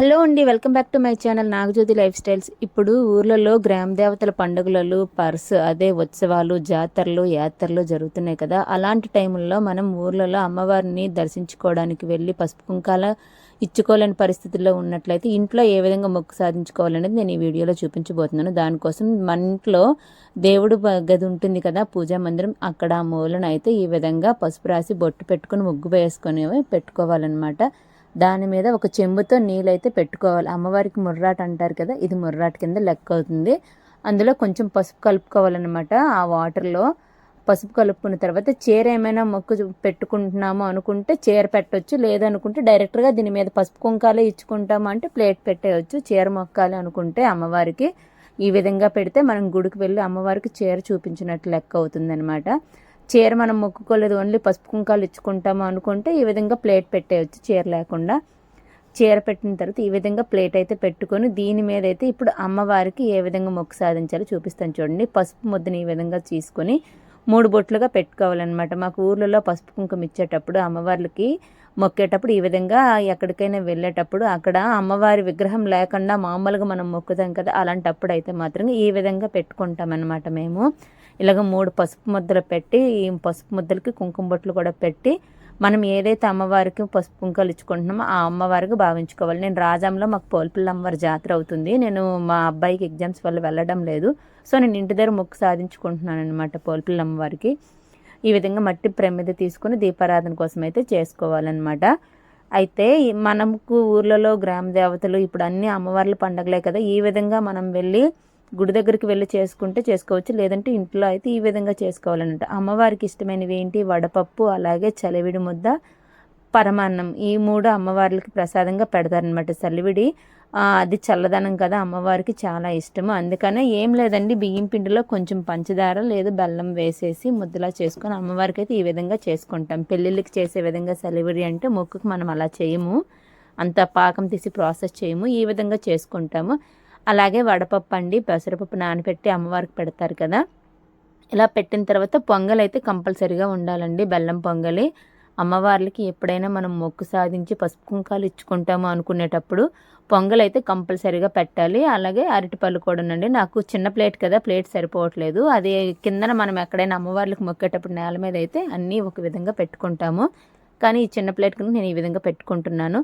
Hello అండి welcome back to my channel Nagajyothi life styles. ఇప్పుడు ఊర్లలో గ్రామ దేవతల పండుగలలో పర్స్ అదే ఉత్సవాలు జాతరలు యాత్రలు జరుగుతున్నాయి కదా. అలాంటి టైంలో మనం ఊర్లలో అమ్మవారిని దర్శించుకోవడానికి వెళ్ళి పసుపు కుంకాల ఇచ్చుకోలేని పరిస్థితుల్లో ఉన్నట్లయితే ఇంట్లో ఏ విధంగా మొక్కు సాధించుకోవాలనేది నేను ఈ వీడియోలో చూపించబోతున్నాను. దానికోసం మన ఇంట్లో దేవుడు గది ఉంటుంది కదా పూజా మందిరం. అక్కడ ఆ మూలన అయితే ఈ విధంగా పసుపు రాసి బొట్టు పెట్టుకొని ముగ్గు వేసుకొని పెట్టుకోవాలన్నమాట. దాని మీద ఒక చెంబుతో నీళ్ళైతే పెట్టుకోవాలి. అమ్మవారికి ముర్రాట అంటారు కదా ఇది ముర్రాట కింద లెక్క అవుతుంది అందులో కొంచెం పసుపు కలుపుకోవాలన్నమాట ఆ వాటర్లో. పసుపు కలుపుకున్న తర్వాత చీర ఏమైనా మొక్కు పెట్టుకుంటున్నాము అనుకుంటే చీర పెట్టవచ్చు లేదనుకుంటే డైరెక్ట్గా దీని మీద పసుపు కుంకాలే ఇచ్చుకుంటాము అంటే ప్లేట్ పెట్టేయచ్చు చీర మొక్కాలి అనుకుంటే అమ్మవారికి. ఈ విధంగా పెడితే మనం గుడికి వెళ్ళి అమ్మవారికి చీర చూపించినట్టు లెక్క అవుతుంది చీర మనం మొక్కుకోలేదు ఓన్లీ పసుపు కుంకాలు ఇచ్చుకుంటాము అనుకుంటే ఈ విధంగా ప్లేట్ పెట్టేయచ్చు చీర లేకుండా. చీర పెట్టిన తర్వాత ఈ విధంగా ప్లేట్ అయితే పెట్టుకొని దీని మీద అయితే ఇప్పుడు అమ్మవారికి ఏ విధంగా మొక్కు సాధించాలో చూపిస్తాను చూడండి. పసుపు ముద్దని ఈ విధంగా తీసుకొని మూడు బొట్లుగా పెట్టుకోవాలన్నమాట. మాకు ఊర్లలో పసుపు కుంకుమ ఇచ్చేటప్పుడు అమ్మవార్లకి మొక్కేటప్పుడు ఈ విధంగా ఎక్కడికైనా వెళ్ళేటప్పుడు అక్కడ అమ్మవారి విగ్రహం లేకుండా మామూలుగా మనం మొక్కుతాం కదా అలాంటప్పుడు అయితే మాత్రం ఈ విధంగా పెట్టుకుంటామన్నమాట మేము. ఇలాగ మూడు పసుపు ముద్దలు పెట్టి ఈ పసుపు ముద్దలకి కుంకుమ బొట్లు కూడా పెట్టి మనం ఏదైతే అమ్మవారికి పసుపు కుంకాలు ఇచ్చుకుంటున్నామో ఆ అమ్మవారికి భావించుకోవాలి. నేను రాజంలో మాకు పోల్పిల్ల అమ్మవారి జాతర అవుతుంది. నేను మా అబ్బాయికి ఎగ్జామ్స్ వల్ల వెళ్ళడం లేదు. సో నేను ఇంటి దగ్గర మొక్కు సాధించుకుంటున్నాను అనమాట పోల్పిల్ల అమ్మవారికి ఈ విధంగా మట్టి ప్రమిద తీసుకుని దీపారాధన కోసం అయితే చేసుకోవాలన్నమాట. అయితే మనకు ఊర్లలో గ్రామ దేవతలు ఇప్పుడు అన్ని అమ్మవార్ల పండగలే కదా. ఈ విధంగా మనం వెళ్ళి గుడి దగ్గరికి వెళ్ళి చేసుకుంటే చేసుకోవచ్చు. లేదంటే ఇంట్లో అయితే ఈ విధంగా చేసుకోవాలన్నమాట. అమ్మవారికి ఇష్టమైనవి ఏంటి? వడపప్పు అలాగే చలివిడి ముద్ద పరమాన్నం. ఈ మూడు అమ్మవార్లకి ప్రసాదంగా పెడతారనమాట చలివిడి అది చల్లదనం కదా అమ్మవారికి చాలా ఇష్టము. అందుకనే ఏం లేదండి బియ్యం పిండిలో కొంచెం పంచదార లేదా బెల్లం వేసేసి ముద్దలా చేసుకొని అమ్మవారికి అయితే ఈ విధంగా చేసుకుంటాం. పెళ్ళిళ్ళకి చేసే విధంగా చలివిడి అంటే మొక్కుకు మనం అలా చేయము. అంత పాకం తీసి ప్రాసెస్ చేయము. ఈ విధంగా చేసుకుంటాము. అలాగే వడపప్పు అండి పెసరపప్పు నానబెట్టి అమ్మవారికి పెడతారు కదా. ఇలా పెట్టిన తర్వాత పొంగల్ అయితే కంపల్సరీగా ఉండాలండి బెల్లం పొంగలి. అమ్మవార్లకి ఎప్పుడైనా మనం మొక్కు సాధించి పసుపు కుంకాలు ఇచ్చుకుంటాము అనుకునేటప్పుడు పొంగల్ అయితే కంపల్సరీగా పెట్టాలి. అలాగే అరటిపళ్ళు కూడా ఉండండి. నాకు చిన్న ప్లేట్ కదా ప్లేట్ సరిపోవట్లేదు. అది కిందన మనం ఎక్కడైనా అమ్మవార్లకు మొక్కేటప్పుడు నేల మీద అయితే అన్నీ ఒక విధంగా పెట్టుకుంటాము. కానీ ఈ చిన్న ప్లేట్ కింద నేను ఈ విధంగా పెట్టుకుంటున్నాను.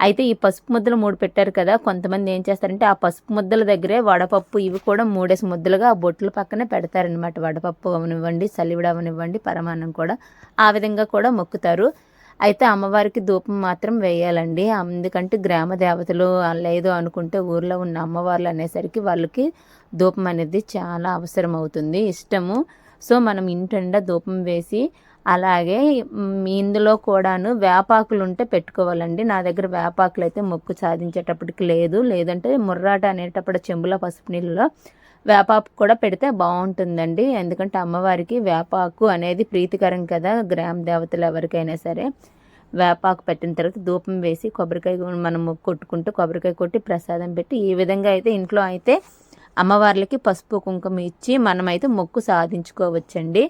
అయితే ఈ పసుపు ముద్దలు మూడు పెట్టారు కదా కొంతమంది ఏం చేస్తారంటే ఆ పసుపు ముద్దల దగ్గరే వడపప్పు ఇవి కూడా మూడేసి ముద్దలుగా ఆ బొట్ల పక్కనే పెడతారనమాట వడపప్పు అవనివ్వండి సలివిడ అవనివ్వండి పరమాన్నం కూడా ఆ విధంగా కూడా మొక్కుతారు. అయితే అమ్మవారికి ధూపం మాత్రం వేయాలండి. ఎందుకంటే గ్రామ దేవతలు లేదు అనుకుంటే ఊర్లో ఉన్న అమ్మవార్లు అనేసరికి వాళ్ళకి ధూపం అనేది చాలా అవసరం అవుతుంది ఇష్టము. సో మనం ఇంటండా ధూపం వేసి అలాగే ఇందులో కూడాను వేపాకులు ఉంటే పెట్టుకోవాలండి. నా దగ్గర వేపాకులు అయితే మొక్కు సాధించేటప్పటికి లేదు. లేదంటే ముర్రాట అనేటప్పుడు చెంబులో పసుపు నీళ్ళలో వేపాకు కూడా పెడితే బాగుంటుందండి ఎందుకంటే అమ్మవారికి వేపాకు అనేది ప్రీతికరం కదా గ్రామ దేవతలు ఎవరికైనా సరే. వేపాకు పెట్టిన తర్వాత ధూపం వేసి కొబ్బరికాయ మనం కొట్టుకుంటూ కొబ్బరికాయ కొట్టి ప్రసాదం పెట్టి ఈ విధంగా అయితే ఇంట్లో అయితే అమ్మవార్లకి పసుపు కుంకుమ ఇచ్చి మనమైతే మొక్కు సాధించుకోవచ్చండి.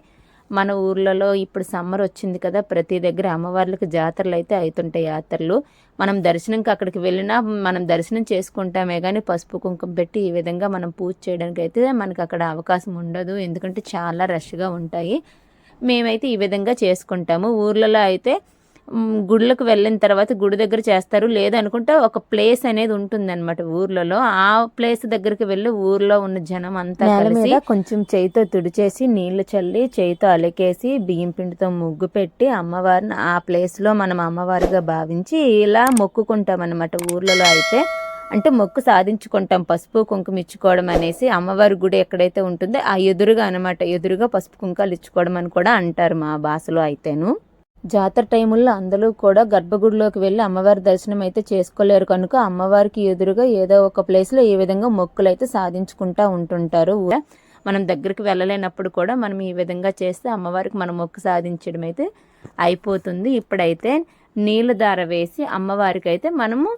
మన ఊర్లలో ఇప్పుడు సమ్మర్ వచ్చింది కదా ప్రతి దగ్గర అమ్మవార్లకు జాతరలు అయితే అవుతుంటాయి యాత్రలు. మనం దర్శనంకి అక్కడికి వెళ్ళినా మనం దర్శనం చేసుకుంటామే కానీ పసుపు కుంకుమ పెట్టి ఈ విధంగా మనం పూజ చేయడానికి అయితే మనకు అక్కడ అవకాశం ఉండదు. ఎందుకంటే చాలా రష్గా ఉంటాయి. మేమైతే ఈ విధంగా చేసుకుంటాము. ఊర్లలో అయితే గుళ్ళకు వెళ్ళిన తర్వాత గుడి దగ్గర చేస్తారు. లేదనుకుంటే ఒక ప్లేస్ అనేది ఉంటుందన్నమాట ఊర్లలో. ఆ ప్లేస్ దగ్గరికి వెళ్ళి ఊర్లో ఉన్న జనం అంతా కలిసి కొంచెం చేయితో తుడిచేసి నీళ్ళు చల్లి చేయితో అలికేసి బియ్యం పిండితో ముగ్గు పెట్టి అమ్మవారిని ఆ ప్లేస్లో మనం అమ్మవారిగా భావించి ఇలా మొక్కుకుంటాం అన్నమాట ఊర్లలో అయితే. అంటే మొక్కు సాధించుకుంటాం. పసుపు కుంకుమ ఇచ్చుకోవడం అనేసి అమ్మవారి గుడి ఎక్కడైతే ఉంటుందో ఆ ఎదురుగా అనమాట ఎదురుగా పసుపు కుంకాలు ఇచ్చుకోవడం అని కూడా అంటారు మా భాషలో అయితేను. జాతర టైముల్లో అందరూ కూడా గర్భగుడిలోకి వెళ్ళి అమ్మవారి దర్శనం అయితే చేసుకోలేరు కనుక అమ్మవారికి ఎదురుగా ఏదో ఒక ప్లేస్లో ఈ విధంగా మొక్కులు అయితే సాధించుకుంటూ ఉంటుంటారు. మనం దగ్గరికి వెళ్ళలేనప్పుడు కూడా మనం ఈ విధంగా చేస్తే అమ్మవారికి మనం మొక్కు సాధించడం అయితే అయిపోతుంది. ఇప్పుడైతే నీళ్ళ దార వేసి అమ్మవారికి అయితే మనము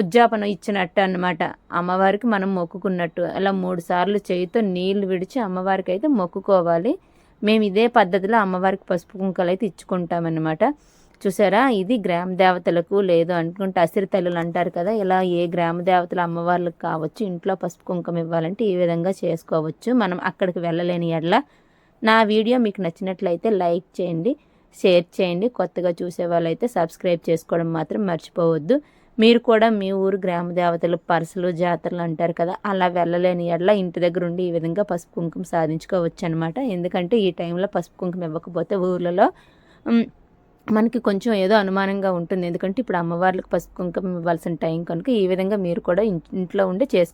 ఉజ్జాపనం ఇచ్చినట్టు అనమాట అమ్మవారికి మనం మొక్కుకున్నట్టు. అలా మూడు సార్లు చేయితో నీళ్ళు విడిచి అమ్మవారికి అయితే మొక్కుకోవాలి. మేము ఇదే పద్ధతిలో అమ్మవారికి పసుపు కుంకలు అయితే ఇచ్చుకుంటామన్నమాట చూసారా? ఇది గ్రామ దేవతలకు లేదు అనుకుంటే అసిరి తల్లులు అంటారు కదా ఇలా ఏ గ్రామ దేవతల అమ్మవార్లకు కావచ్చు ఇంట్లో పసుపు కుంకం ఇవ్వాలంటే ఈ విధంగా చేసుకోవచ్చు. మనం అక్కడికి వెళ్ళలేని ఎడల నా వీడియో మీకు నచ్చినట్లయితే లైక్ చేయండి షేర్ చేయండి. కొత్తగా చూసే వాళ్ళైతే సబ్స్క్రైబ్ చేసుకోవడం మాత్రం మర్చిపోవద్దు. మీరు కూడా మీ ఊరు గ్రామ దేవతలు పరసలు జాతరలు అంటారు కదా అలా వెళ్ళలేని ఎడల ఇంటి దగ్గర ఉండి ఈ విధంగా పసుపు కుంకుమ సాధించుకోవచ్చు అనమాట ఎందుకంటే ఈ టైంలో పసుపు కుంకుమ ఇవ్వకపోతే ఊర్లలో మనకి కొంచెం ఏదో అనుమానంగా ఉంటుంది. ఎందుకంటే ఇప్పుడు అమ్మవార్లకు పసుపు కుంకుమ ఇవ్వాల్సిన టైం కనుక ఈ విధంగా మీరు కూడా ఇంట్లో ఉండి చేసుకో